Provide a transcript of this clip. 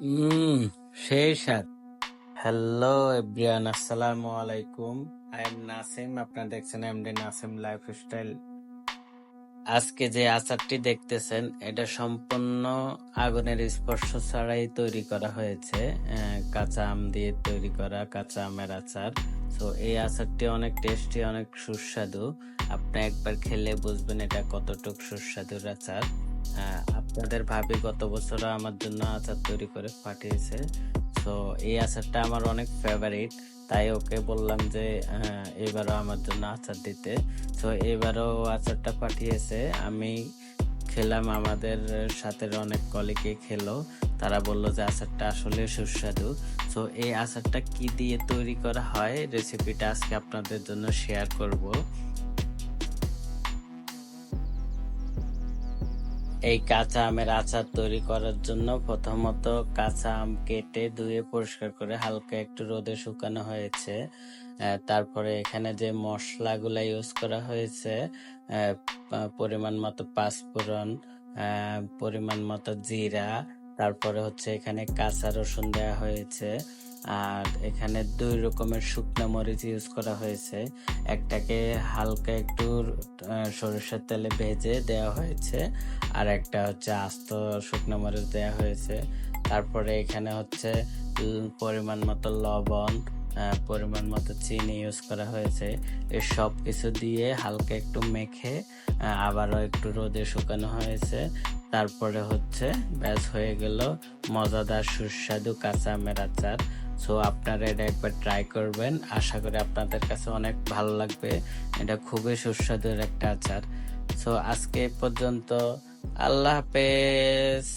হুম, সেই সাত hello everyone আসসালামু আলাইকুম। আই এম নাসিম আপনারা দেখছেন এমডি নাসিম লাইফস্টাইল আজকে যে আচারটি দেখতেছেন, এটা সম্পূর্ণ আগুনের স্পর্শ ছাড়াই তৈরি করা হয়েছে। কাঁচা আম দিয়ে তৈরি করা কাঁচা আমের আচার। তো এই আচারটি অনেক টেস্টি অনেক সুস্বাদু। আপনি একবার খেলে বুঝবেন এটা কতটুকু সুস্বাদুর আচার। আপনাদের ভাবি গত বছর আমার জন্য আচার তৈরি করে পাঠিয়েছে। তো এই আচারটা আমার অনেক ফেভারিট তাই ওকে বললাম যে এবারও আমার জন্য আচার দিতে। তো এবারও আচারটা পাঠিয়েছে। আমি খেলাম, আমাদের সাথে অনেক কলিকে খেলো। তারা বলল যে, আচারটা আসলে সুস্বাদু। তো এই আচারটা কি দিয়ে তৈরি করা হয়? রেসিপিটা আজকে আপনাদের জন্য শেয়ার করব। এই কাঁচা আমের আচার তৈরি করার জন্য প্রথমত কাঁচা আম কেটে ধুয়ে পরিষ্কার করে হালকা একটু রোদে শুকানো হয়েছে। তারপরে এখানে যে মশলাগুলা ইউজ করা হয়েছে পরিমাণ মতো পাঁচফোড়ন পরিমাণ মতো জিরা, তারপরে হচ্ছে এখানে কাঁচা রসুন দেওয়া হয়েছে। আর এখানে দুই রকমের শুকনো মরিচ ইউজ করা হয়েছে। একটাকে হালকা একটু সরষের তেলে ভেজে দেওয়া হয়েছে। আর একটা হচ্ছে আস্ত শুকনো মরিচ দেওয়া হয়েছে। তারপরে এখানে হচ্ছে পরিমাণ মতো লবণ পরিমাণ মতো চিনি ইউজ করা হয়েছে। এই সব কিছু দিয়ে হালকা একটু মেখে আবারও একটু রোদে শুকানো হয়েছে। তারপরে হচ্ছে, ব্যাস হয়ে গেল মজাদার সুস্বাদু কাঁচা আমের আচার। সো আপনারা এটা একবার ট্রাই করবেন। আশা করি আপনাদের কাছে অনেক ভালো লাগবে। এটা খুবই সুস্বাদুর একটা আচার। সো আজকে পর্যন্ত আল্লাহ হাফেজ।